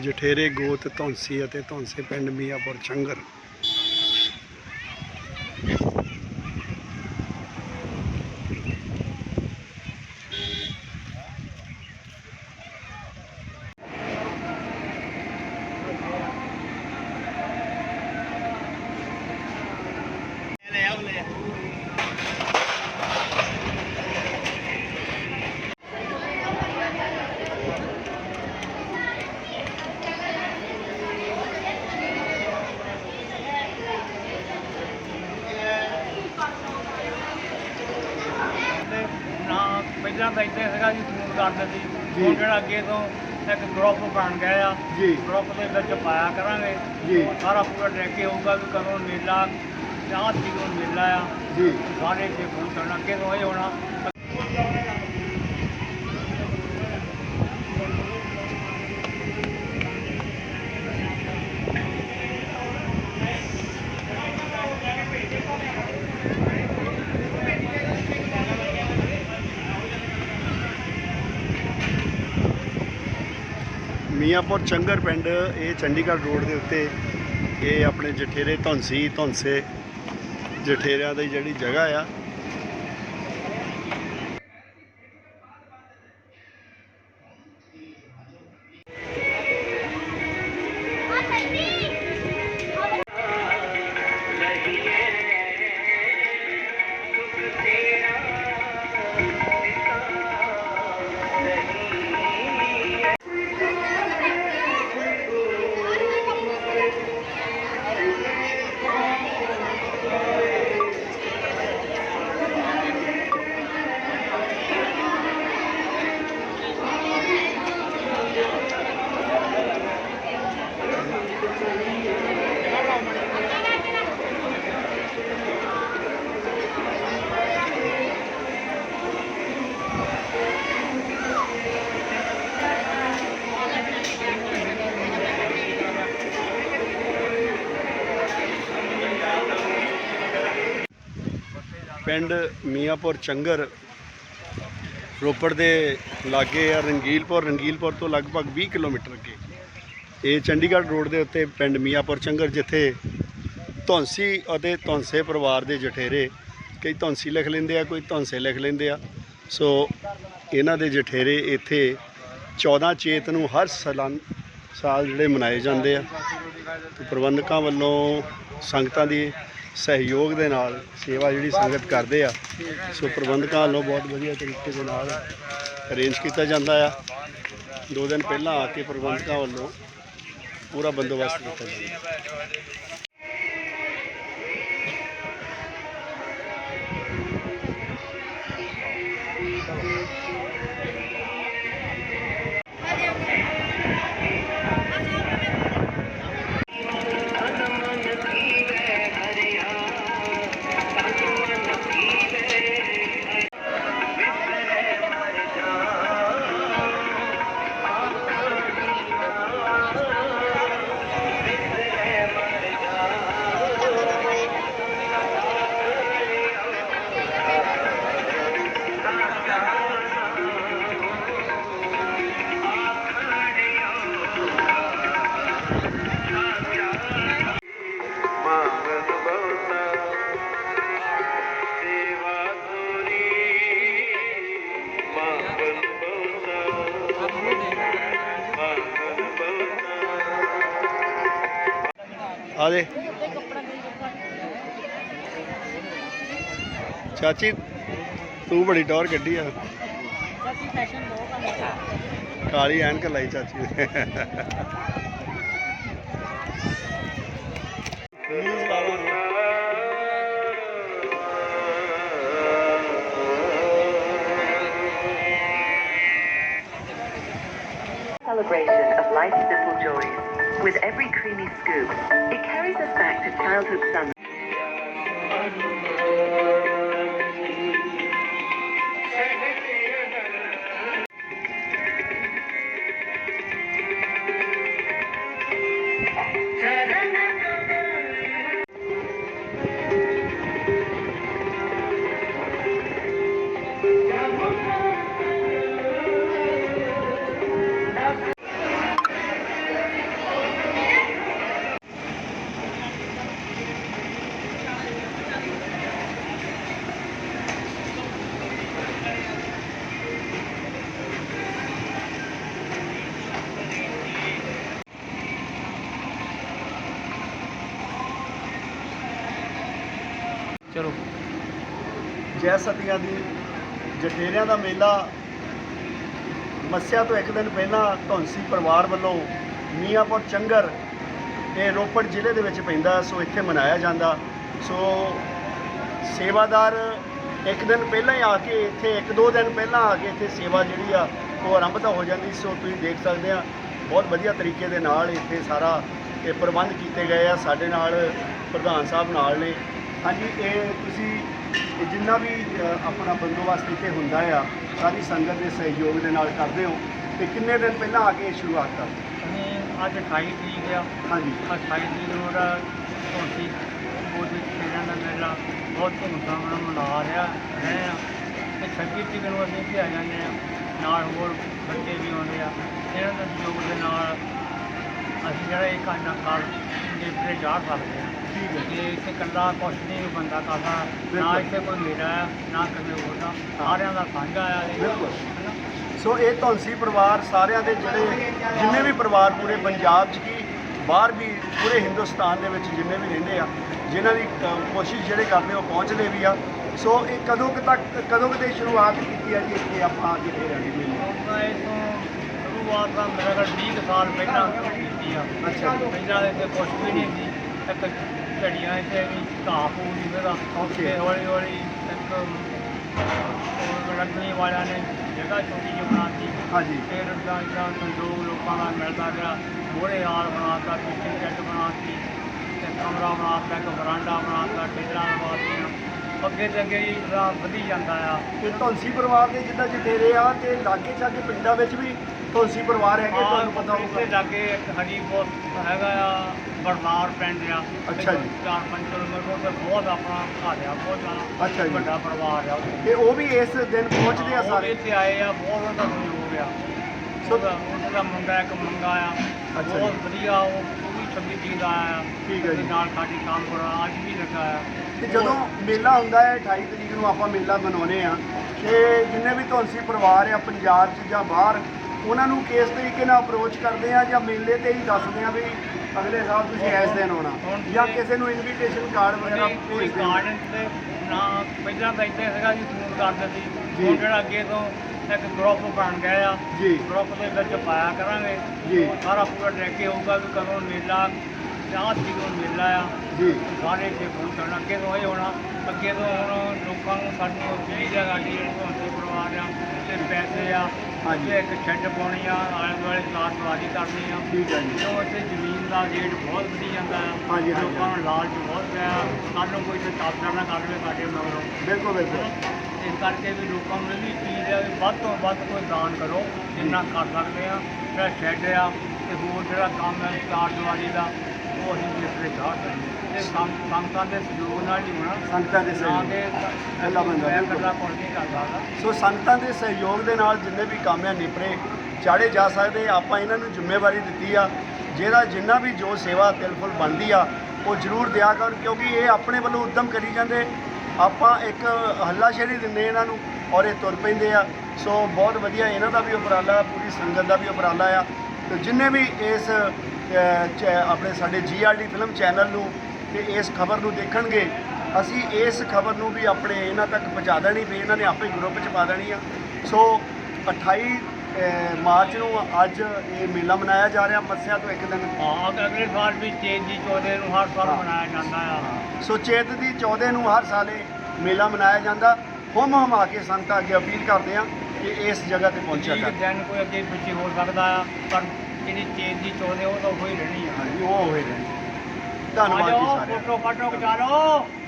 ਜਠੇਰੇ ਗੋਤ ਧੌਂਸੀ ਅਤੇ ਧੌਂਸੇ ਪਿੰਡ ਮੀਆਂਪੁਰ ਚੰਗਰ ਤੇ ਨਾ ਤਾਂ ਇੱਥੇ ਸੀਗਾ ਜੀ ਫੋਨ ਕਰਦੇ ਸੀ ਹੁਣ ਜਿਹੜਾ ਅੱਗੇ ਤੋਂ ਇੱਕ ਗਰੁੱਪ ਬਣ ਗਿਆ ਆ। ਜੀ। ਗਰੁੱਪ ਦੇ ਵਿੱਚ ਪਾਇਆ ਕਰਾਂਗੇ। ਜੀ। ਉਹ ਸਾਰਾ ਪੂਰਾ ਡਰੈਕ ਕੇ ਹੋਊਗਾ ਵੀ ਕਦੋਂ ਮੇਲਾ ਚਾਹ ਤਰੀਕ ਨੂੰ ਮੇਲਾ ਆ। ਜੀ। ਸਾਰੇ ਇੱਥੇ ਫੋਨ ਕਰਨਾ ਅੱਗੇ ਤੋਂ ਇਹ ਹੋਣਾ ਮੀਆਂਪੁਰ ਚੰਗਰ ਪਿੰਡ, ਇਹ ਚੰਡੀਗੜ੍ਹ ਰੋਡ ਦੇ ਉੱਤੇ ਇਹ ਆਪਣੇ ਜਠੇਰੇ ਧੌਂਸੀ ਧੌਂਸੇ ਜਠੇਰਿਆਂ ਦੀ ਜਿਹੜੀ ਜਗ੍ਹਾ ਆ। ਪਿੰਡ ਮੀਆਂਪੁਰ ਚੰਗਰ ਰੋਪੜ ਦੇ ਲਾਗੇ ਆ, ਰੰਗੀਲਪੁਰ ਰੰਗੀਲਪੁਰ ਤੋਂ ਲਗਭਗ 20 ਕਿਲੋਮੀਟਰ ਅੱਗੇ। ਇਹ ਚੰਡੀਗੜ੍ਹ ਰੋਡ ਦੇ ਉੱਤੇ ਪਿੰਡ ਮੀਆਂਪੁਰ ਚੰਗਰ, ਜਿੱਥੇ ਧੌਂਸੀ ਅਤੇ ਧੌਂਸੇ ਪਰਿਵਾਰ ਦੇ ਜਠੇਰੇ, ਕਈ ਧੌਂਸੀ ਲਿਖ ਲੈਂਦੇ ਆ, ਕੋਈ ਧੌਂਸੇ ਲਿਖ ਲੈਂਦੇ ਆ। ਸੋ ਇਹਨਾਂ ਦੇ ਜਠੇਰੇ ਇੱਥੇ 14 ਚੇਤ ਨੂੰ ਹਰ ਸਾਲਨ ਸਾਲ ਜਿਹੜੇ ਮਨਾਏ ਜਾਂਦੇ ਆ। ਪ੍ਰਬੰਧਕਾਂ ਵੱਲੋਂ ਸੰਗਤਾਂ ਦੀ ਸਹਿਯੋਗ ਦੇ ਨਾਲ ਸੇਵਾ ਜਿਹੜੀ ਸੰਗਤ ਕਰਦੇ ਆ, ਸੋ ਪ੍ਰਬੰਧਕਾਂ ਵੱਲੋਂ ਬਹੁਤ ਵਧੀਆ ਤਰੀਕੇ ਦੇ ਨਾਲ ਅਰੇਂਜ ਕੀਤਾ ਜਾਂਦਾ ਆ। ਦੋ ਦਿਨ ਪਹਿਲਾਂ ਆ ਕੇ ਪ੍ਰਬੰਧਕਾਂ ਵੱਲੋਂ ਪੂਰਾ ਬੰਦੋਬਸਤ ਕੀਤਾ ਜਾਂਦਾ। ਆ ਦੇ। ਚਾਚੀ ਤੂੰ ਬੜੀ ਟੌਰ ਕੱਢੀ ਆ। ਚਾਚੀ ਫੈਸ਼ਨ ਬਹੁਤ ਆ। ਕਾਲੀ ਐਨਕ ਲਾਈ ਚਾਚੀ ਨੇ। ਨਿਊਜ਼ ਲਾਵਾਂਗੇ celebration of life's simple joys. With every creamy scoop, it carries us back to childhood summer. ਚਲੋ। ਜੈ ਸਤੀਆਂ ਦੀ ਜਟੇਰਿਆਂ ਦਾ ਮੇਲਾ। ਮੱਸਿਆ ਤੋਂ ਇੱਕ ਦਿਨ ਪਹਿਲਾਂ ਧੌਂਸੀ ਪਰਿਵਾਰ ਵੱਲੋਂ ਮੀਆਂਪੁਰ ਚੰਗਰ ਇਹ ਰੋਪੜ ਜ਼ਿਲ੍ਹੇ ਦੇ ਵਿੱਚ ਪੈਂਦਾ ਸੋ ਇੱਥੇ ਮਨਾਇਆ ਜਾਂਦਾ। ਸੋ ਸੇਵਾਦਾਰ ਇੱਕ ਦਿਨ ਪਹਿਲਾਂ ਹੀ ਆ ਕੇ ਇੱਥੇ, ਇੱਕ ਦੋ ਦਿਨ ਪਹਿਲਾਂ ਆ ਕੇ ਇੱਥੇ ਸੇਵਾ ਜਿਹੜੀ ਆ, ਉਹ ਆਰੰਭ ਤਾਂ ਹੋ ਜਾਂਦੀ ਸੋ ਤੁਸੀਂ ਦੇਖ ਸਕਦੇ ਆ, ਬਹੁਤ ਵਧੀਆ ਤਰੀਕੇ ਦੇ ਨਾਲ ਇੱਥੇ ਸਾਰਾ ਇਹ ਪ੍ਰਬੰਧ ਕੀਤੇ ਗਏ ਆ। ਸਾਡੇ ਨਾਲ ਪ੍ਰਧਾਨ ਸਾਹਿਬ ਨਾਲ ਨੇ ਹਾਂਜੀ ਇਹ ਤੁਸੀਂ ਇਹ ਜਿੰਨਾ ਵੀ ਅ, ਆਪਣਾ ਬੰਦੋਬਸਤ ਇੱਥੇ ਹੁੰਦਾ ਆ ਸਾਰੀ ਸੰਗਤ ਦੇ ਸਹਿਯੋਗ ਦੇ ਨਾਲ ਕਰਦੇ ਹੋ ਤੇ ਕਿੰਨੇ ਦਿਨ ਪਹਿਲਾਂ ਆ ਕੇ ਇਹ ਸ਼ੁਰੂਆਤ ਕਰਦੇ ਅਸੀਂ ਅੱਜ 28 ਤਰੀਕ ਆ। ਹਾਂਜੀ। 28 ਤਰੀਕ ਨੂੰ ਉਹਦਾ ਧੌਂਸੀ ਬੋਧੀ ਖੇਡਾਂ ਦਾ ਮੇਲਾ ਬਹੁਤ ਧੂਮਧਾਮ ਨਾਲ ਮਨਾ ਰਿਹਾ ਰਹੇ ਆ ਤੇ 26 ਤਰੀਕ ਨੂੰ ਅਸੀਂ ਇੱਥੇ ਆ ਜਾਂਦੇ ਆ ਨਾਲ ਹੋਰ ਬੱਚੇ ਵੀ ਆਉਂਦੇ ਆ। ਇਹਨਾਂ ਦੇ ਸਹਿਯੋਗ ਦੇ ਨਾਲ ਅਸੀਂ ਜਿਹੜਾ ਇਹ ਕਾਨਾ ਕਾਲ ਉੱਤੇ ਜਾ ਸਕਦੇ ਆ। ਠੀਕ ਹੈ। ਤੇ ਇੱਥੇ ਇਕੱਲਾ ਕੁਛ ਨਹੀਂ ਬੰਦਾ ਕਰਦਾ ਨਾ। ਇੱਥੇ ਕੋਈ ਮੇਰਾ ਆ ਨਾ ਕਿਸੇ ਹੋਰ ਦਾ। ਸਾਰਿਆਂ ਦਾ ਸਾਂਝਾ ਆ ਇਹ। ਬਿਲਕੁਲ। ਹੈਨਾ? ਸੋ ਇਹ ਧੌਂਸੀ ਪਰਿਵਾਰ ਸਾਰਿਆਂ ਦੇ ਜਿਹੜੇ ਜਿੰਨੇ ਵੀ ਪਰਿਵਾਰ ਪੂਰੇ ਪੰਜਾਬ 'ਚ ਕੀ ਬਾਹਰ ਵੀ ਪੂਰੇ ਹਿੰਦੁਸਤਾਨ ਦੇ ਵਿੱਚ ਜਿੰਨੇ ਵੀ ਰਹਿੰਦੇ ਆ ਜਿਨ੍ਹਾਂ ਦੀ ਅ, ਕੋਸ਼ਿਸ਼ ਜਿਹੜੇ ਕਰਦੇ ਉਹ ਪਹੁੰਚਦੇ ਵੀ ਆ। ਸੋ ਇਹ ਕਦੋਂ ਕੁ ਤੱਕ ਕਦੋਂ ਕੁ ਦੀ ਸ਼ੁਰੂਆਤ ਕੀਤੀ ਆ ਜੀ ਇੱਥੇ ਆਪਾਂ ਜਿਹੜੇ ਰਹਿੰਦੇ ਮੇਲੇ ਉਹਨਾਂ ਇਹ ਤੋਂ ਸ਼ੁਰੂਆਤ ਦਾ ਮੇਰਾ ਘਰ 20 ਕੁ ਸਾਲ ਪਹਿਲਾਂ। ਕੀਤੀ ਆ। ਅੱਛਾ ਜੀ। ਪਹਿਲਾਂ ਇੱਥੇ ਕੁਛ ਵੀ ਨਹੀਂ ਸੀ ਇੱਕ ਝੜੀਆਂ ਇੱਥੇ ਵੀ ਘਾਹ ਫੂਲ ਨਹੀਂ ਮੇਰਾ Okay. ਤੇ ਹੌਲੀ ਹੌਲੀ ਇੱਕ ਉਹ ਰੰਗਣੀ ਵਾਲਿਆਂ ਨੇ ਜਗ੍ਹਾ ਛੋਟੀ ਜਿਹੀ ਬਣਾਤੀ। ਹਾਂਜੀ। ਫਿਰ ਇੱਦਾਂ ਇੱਦਾਂ ਸੰਯੋਗ ਲੋਕਾਂ ਦਾ ਮਿਲਦਾ ਗਿਆ ਮੋਹਰੇ ਹਾਲ ਬਣਾਤਾ ਪਿੱਛੇ ਜੱਟ ਬਣਾਤੀ ਤੇ ਕਮਰਾ ਬਣਾਤਾ ਇੱਕ ਬਰਾਂਡਾ ਬਣਾਤਾ ਟੇਲਾਂ ਲਵਾਤੀਆਂ। ਅੱਗੇ ਤੇ ਅੱਗੇ ਹੀ ਜਿਹੜਾ ਵਧੀ ਜਾਂਦਾ ਆ। ਤੇ ਧੌਂਸੀ ਪਰਿਵਾਰ ਦੇ ਜਿੱਦਾਂ ਜਠੇਰੇ ਆ ਤੇ ਲਾਗੇ ਛਾਗੇ ਪਿੰਡਾਂ ਵਿੱਚ ਵੀ ਧੌਂਸੀ ਪਰਿਵਾਰ ਹੈਗੇ ਤੁਹਾਨੂੰ ਪਤਾ ਇੱਥੇ ਹੋਊਗਾ ਲਾਗੇ ਇੱਕ ਹਰੀਪੁਰ ਹੈਗਾ ਆ ਬਰਨਾਰ ਪਿੰਡ ਆ ਅੱਛਾ ਜੀ। ਚਾਰ ਪੰਜ ਕਿਲੋਮੀਟਰ ਤੇ ਬਹੁਤ ਆਪਣਾ ਘਰ ਆ ਬਹੁਤ ਜ਼ਿਆਦਾ ਅੱਛਾ ਜੀ। ਵੱਡਾ ਪਰਿਵਾਰ ਆ। ਤੇ ਉਹ ਵੀ ਇਸ ਦਿਨ ਪਹੁੰਚਦੇ ਆ ਸਾਰੇ ਇੱਥੇ ਆਏ ਆ ਬਹੁਤ ਉਹਦਾ ਸਹਿਯੋਗ ਆ ਸੋ- ਉਹਦਾ ਮੁੰਡਾ ਇੱਕ ਮੰਗਾ ਆ ਬਹੁਤ ਜੀ। ਵਧੀਆ ਉਹ ਵੀ 26 ਤਰੀਕ ਦਾ ਆਇਆ ਠੀਕ ਹੈ ਜੀ। ਨਾਲ ਸਾਡੀ ਕੰਮ ਕਰਾ ਅੱਜ ਵੀ ਲੱਗਾ ਆ ਤੇ ਜਦੋਂ ਮੇਲਾ ਹੁੰਦਾ ਹੈ 28 ਤਰੀਕ ਨੂੰ ਆਪਾਂ ਮੇਲਾ ਮਨਾਉਨੇ ਆ ਤੇ ਜਿੰਨੇ ਵੀ ਧੌਂਸੀ ਪਰਿਵਾਰ ਆ ਪੰਜਾਬ 'ਚ ਜਾਂ ਬਾਹਰ ਉਹਨਾਂ ਨੂੰ ਕਿਸ ਤਰੀਕੇ ਨਾਲ ਅਪਰੋਚ ਕਰਦੇ ਆ ਜਾਂ ਮੇਲੇ ਤੇ ਹੀ ਦੱਸਦੇ ਆ ਵੀ ਅਗਲੇ ਸਾਲ ਤੁਸੀਂ ਇਸ ਦਿਨ ਆਉਣਾ ਜਾਂ ਕਿਸੇ ਨੂੰ ਇਨਵੀਟੇਸ਼ਨ ਕਾਰਡ ਵਗੈਰਾ ਕੋਈ ਤੇ ਨਾ ਪਹਿਲਾਂ ਤਾਂ ਇੱਥੇ ਸੀਗਾ ਜੀ ਫੋਨ ਕਰਦੇ ਸੀ ਜੀ। ਹੁਣ ਜਿਹੜਾ ਅੱਗੇ ਤੋਂ ਇੱਕ ਗਰੁੱਪ ਬਣ ਗਿਆ ਆ ਜੀ। ਗਰੁੱਪ ਦੇ ਵਿੱਚ ਪਾਇਆ ਕਰਾਂਗੇ। ਜੀ। ਸਾਰਾ ਪੂਰਾ ਟਰੈਕ ਹੀ ਹੋਊਗਾ ਵੀ ਕਦੋਂ ਮੇਲਾ ਤਰੀਕ ਨੂੰ ਮੇਲਾ ਆ। ਜੀ। ਸਾਰੇ ਇੱਥੇ ਪਹੁੰਚਣ ਅੱਗੇ ਤੋਂ ਇਹ ਹੋਣਾ ਅੱਗੇ ਤੋਂ ਹੁਣ ਲੋਕਾਂ ਨੂੰ ਸਾਡੀ ਜਿਹੜੀ ਜਗ੍ਹਾ ਦੀ ਹੁੰਦੇ ਪਰਿਵਾਰ ਆ ਤੇ ਪੈਸੇ ਆ ਹਾਂਜੀ। ਇੱਕ ਛੱਡ ਪਾਉਣੀ ਆ ਆਲੇ ਦੁਆਲੇ ਚਾਰ ਦੀਵਾਰੀ ਕਰਨੀ ਆ। ਠੀਕ ਹੈ ਜੀ। ਜੋ ਇੱਥੇ ਜ਼ਮੀਨ ਦਾ ਰੇਟ ਬਹੁਤ ਵਧੀ ਜਾਂਦਾ ਆ। ਹਾਂਜੀ। ਲੋਕਾਂ ਨੂੰ ਲਾਲਚ ਬਹੁਤ ਪਿਆ ਕੱਲ੍ਹ ਨੂੰ ਕੋਈ ਤੇ ਕਬਜ਼ਾ ਨਾ ਕਰ ਲਵੇ ਸਾਡੇ ਮਗਰੋਂ। ਬਿਲਕੁਲ ਬਿਲਕੁਲ। ਇਸ ਕਰਕੇ ਵੀ ਲੋਕਾਂ ਨੂੰ ਵੀ ਚੀਜ਼ ਹੈ ਵੀ ਵੱਧ ਤੋਂ ਵੱਧ ਕੋਈ ਦਾਨ ਕਰੋ ਜਿੰਨਾ ਕਰ ਸਕਦੇ ਆ ਜਿਹੜਾ ਸ਼ੈੱਡ ਆ ਤੇ ਹੋਰ ਜਿਹੜਾ ਕੰਮ ਹੈ ਚਾਰ ਦੀਵਾਰੀ ਦਾ ਉਹ ਅਸੀਂ ਜਿਸ ਤੇ ਚਾਹ ਸਕਦੇ ਸੰਗਤਾਂ ਦੇ ਸਹਿਯੋਗ ਨਾਲ ਹੀ ਹੋਣਾ। ਸੰਗਤਾਂ ਦੇ ਸਹਿਯੋਗ। ਕਿ ਇਕੱਲਾ ਬੰਦਾ ਮੈਂ ਬਿਲਕੁਲ। ਇਕੱਲਾ ਕੁਝ ਨਹੀਂ ਕਰ ਸਕਦਾ ਸੋ ਸੰਗਤਾਂ ਦੇ ਸਹਿਯੋਗ ਦੇ ਨਾਲ ਜਿੰਨੇ ਵੀ ਕੰਮ ਆ ਨਿਪਰੇ ਚਾੜੇ ਜਾ ਸਕਦੇ। ਆਪਾਂ ਇਹਨਾਂ ਨੂੰ ਜ਼ਿੰਮੇਵਾਰੀ ਦਿੱਤੀ ਆ। ਜਿਹੜਾ ਜਿੰਨਾ ਵੀ ਜੋ ਸੇਵਾ ਤਿਲਫੁਲ ਬਣਦੀ ਆ ਉਹ ਜ਼ਰੂਰ ਦਿਆ ਕਰ ਕਿਉਂਕਿ ਇਹ ਆਪਣੇ ਵੱਲੋਂ ਉਦਮ ਕਰੀ ਜਾਂਦੇ। ਆਪਾਂ ਇੱਕ ਹੱਲਾਸ਼ੇਰੀ ਦਿੰਦੇ ਇਹਨਾਂ ਨੂੰ ਔਰ ਇਹ ਤੁਰ ਪੈਂਦੇ ਆ। ਸੋ ਬਹੁਤ ਵਧੀਆ ਇਹਨਾਂ ਦਾ ਵੀ ਉਪਰਾਲਾ ਪੂਰੀ ਸੰਗਤ ਦਾ ਵੀ ਉਪਰਾਲਾ ਆ। ਤੇ ਜਿੰਨੇ ਵੀ ਇਸ ਅ, ਚੈ- ਆਪਣੇ ਸਾਡੇ ਜੀਆਰਡੀ ਫਿਲਮ ਚੈਨਲ ਨੂੰ ਤੇ ਇਸ ਖਬਰ ਨੂੰ ਦੇਖਣਗੇ ਅਸੀਂ ਇਸ ਖਬਰ ਨੂੰ ਵੀ ਆਪਣੇ ਇਹਨਾਂ ਤੱਕ ਪਹੁੰਚਾ ਦੇਣੀ ਵੀ ਇਹਨਾਂ ਨੇ ਆਪੇ ਗਰੁੱਪ 'ਚ ਪਾ ਦੇਣੀ ਆ। ਸੋ 28 ਅ, ਮਾਰਚ ਨੂੰ ਅੱਜ ਇਹ ਮੇਲਾ ਮਨਾਇਆ ਜਾ ਰਿਹਾ ਮੱਸਿਆ ਤੋਂ ਇੱਕ ਦਿਨ ਹਾਂ ਅਗ- ਅਗਲੇ ਸਾਲ ਵੀ ਚੇਤ ਦੀ ਚੌਦੇ ਨੂੰ ਹਰ ਸਾਲ। ਮਨਾਇਆ ਜਾਂਦਾ ਆ। ਸੋ ਚੇਤ ਦੀ 14 ਨੂੰ ਹਰ ਸਾਲ ਮੇਲਾ ਮਨਾਇਆ ਜਾਂਦਾ। ਹੁਮ ਹੁਮ ਆ ਕੇ ਸੰਗਤਾਂ ਅੱਗੇ ਅਪੀਲ ਕਰਦੇ ਆ ਕਿ ਇਸ ਜਗ੍ਹਾ ਤੇ ਪਹੁੰਚਿਆ ਜੀ ਕਰ ਦਿਨ ਕੋਈ ਅੱਗੇ ਪਿੱਛੇ ਹੋ ਸਕਦਾ ਆ ਪਰ ਜਿਹੜੀ ਚੇਤ ਦੀ ਚੌਦੇ ਉਹ ਤਾਂ ਹੋਈ ਰਹਿਣੀ ਆ। ਹਾਂਜੀ ਉਹ ਹੋਏ ਨੇ ਧੰਨਵਾਦ ਜੀ ਸਾਰਿਆਂ ਦਾ। ਫੋਟੋ ਫਾਟੋ ਖਿਚਾ ਲਓ।